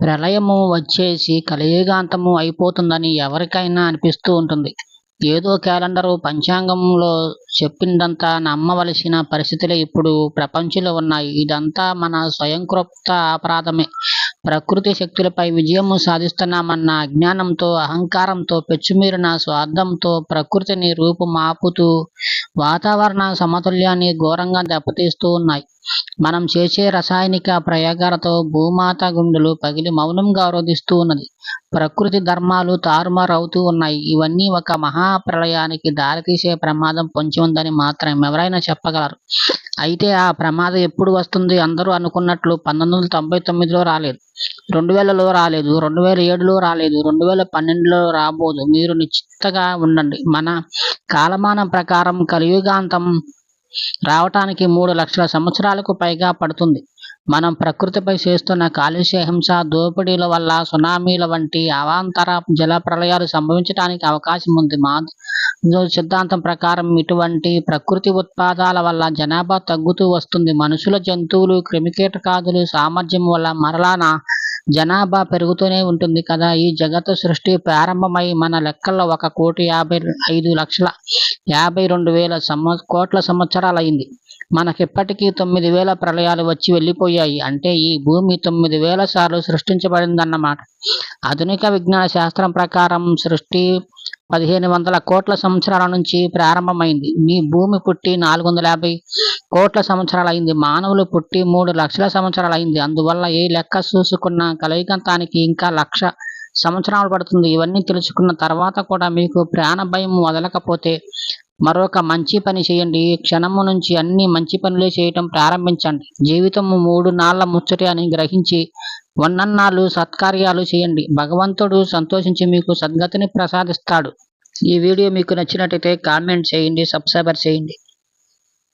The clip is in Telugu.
ప్రళయము వచ్చేసి కలియుగాంతము అయిపోతుందని ఎవరికైనా అనిపిస్తూ ఉంటుంది. ఏదో క్యాలెండరు పంచాంగంలో చెప్పిందంతా నమ్మవలసిన పరిస్థితులే ఇప్పుడు ప్రపంచంలో ఉన్నాయి. ఇదంతా మన స్వయంకృప్త అపరాధమే. ప్రకృతి శక్తులపై విజయము సాధిస్తున్నామన్న అజ్ఞానంతో అహంకారంతో పెచ్చుమీరిన స్వార్థంతో ప్రకృతిని రూపుమాపుతూ వాతావరణ సమతుల్యాన్ని ఘోరంగా దెబ్బతీస్తూ ఉన్నాయి. మనం చేసే రసాయనిక ప్రయోగాలతో భూమాత గుండెలు పగిలి మౌనంగా రోధిస్తూ ఉన్నది. ప్రకృతి ధర్మాలు తారుమారు అవుతూ ఉన్నాయి. ఇవన్నీ ఒక మహాప్రళయానికి దారితీసే ప్రమాదం పొంచి ఉందని మాత్రం ఎవరైనా చెప్పగలరు. అయితే ఆ ప్రమాదం ఎప్పుడు వస్తుంది? అందరూ అనుకున్నట్లు పంతొమ్మిది వందల తొంభై తొమ్మిదిలో రాలేదు. రెండు వేలలో రాలేదు. రెండు వేల ఏడులో రాలేదు. రెండు వేల పన్నెండులో రాబోదు. మీరు నిశ్చితగా ఉండండి. మన కాలమానం ప్రకారం కలియుగాంతం రావటానికి మూడు లక్షల సంవత్సరాలకు పైగా పడుతుంది. మనం ప్రకృతిపై చేస్తున్న కాలుష్య హింస దోపిడీల వల్ల సునామీల వంటి అవాంతర జల ప్రళయాలు సంభవించడానికి అవకాశం ఉంది. మా సిద్ధాంతం ప్రకారం ఇటువంటి ప్రకృతి ఉత్పాదాల వల్ల జనాభా తగ్గుతూ వస్తుంది. మనుషుల జంతువులు క్రిమికీటకాదులు సామర్థ్యం వల్ల మరలాన జనాభా పెరుగుతూనే ఉంటుంది కదా. ఈ జగత్ సృష్టి ప్రారంభమై మన లెక్కల్లో ఒక కోటి యాభై ఐదు లక్షల యాభై రెండు వేల సంవ కోట్ల సంవత్సరాలు అయింది మనకిప్పటికీ తొమ్మిది వేల ప్రళయాలు వచ్చి వెళ్ళిపోయాయి. అంటే ఈ భూమి తొమ్మిది వేల సార్లు సృష్టించబడిందన్నమాట. ఆధునిక విజ్ఞాన శాస్త్రం ప్రకారం సృష్టి పదిహేను వందల కోట్ల సంవత్సరాల నుంచి ప్రారంభమైంది. మీ భూమి పుట్టి నాలుగు వందల యాభై కోట్ల సంవత్సరాలు అయింది మానవులు పుట్టి మూడు లక్షల సంవత్సరాలు అయింది అందువల్ల ఏ లెక్క చూసుకున్న కలయికంతానికి ఇంకా లక్ష సంవత్సరాలు పడుతుంది. ఇవన్నీ తెలుసుకున్న తర్వాత కూడా మీకు ప్రాణ భయం వదలకపోతే మరొక మంచి పని చేయండి. ఈ క్షణము నుంచి అన్ని మంచి పనులే చేయటం ప్రారంభించండి. జీవితము మూడు నాళ్ళ ముచ్చటి అని గ్రహించి ఉన్నన్నాళ్ళు సత్కార్యాలు చేయండి. భగవంతుడు సంతోషించి మీకు సద్గతిని ప్రసాదిస్తాడు. ఈ వీడియో మీకు నచ్చినట్టయితే కామెంట్ చేయండి సబ్స్క్రైబర్ చేయండి.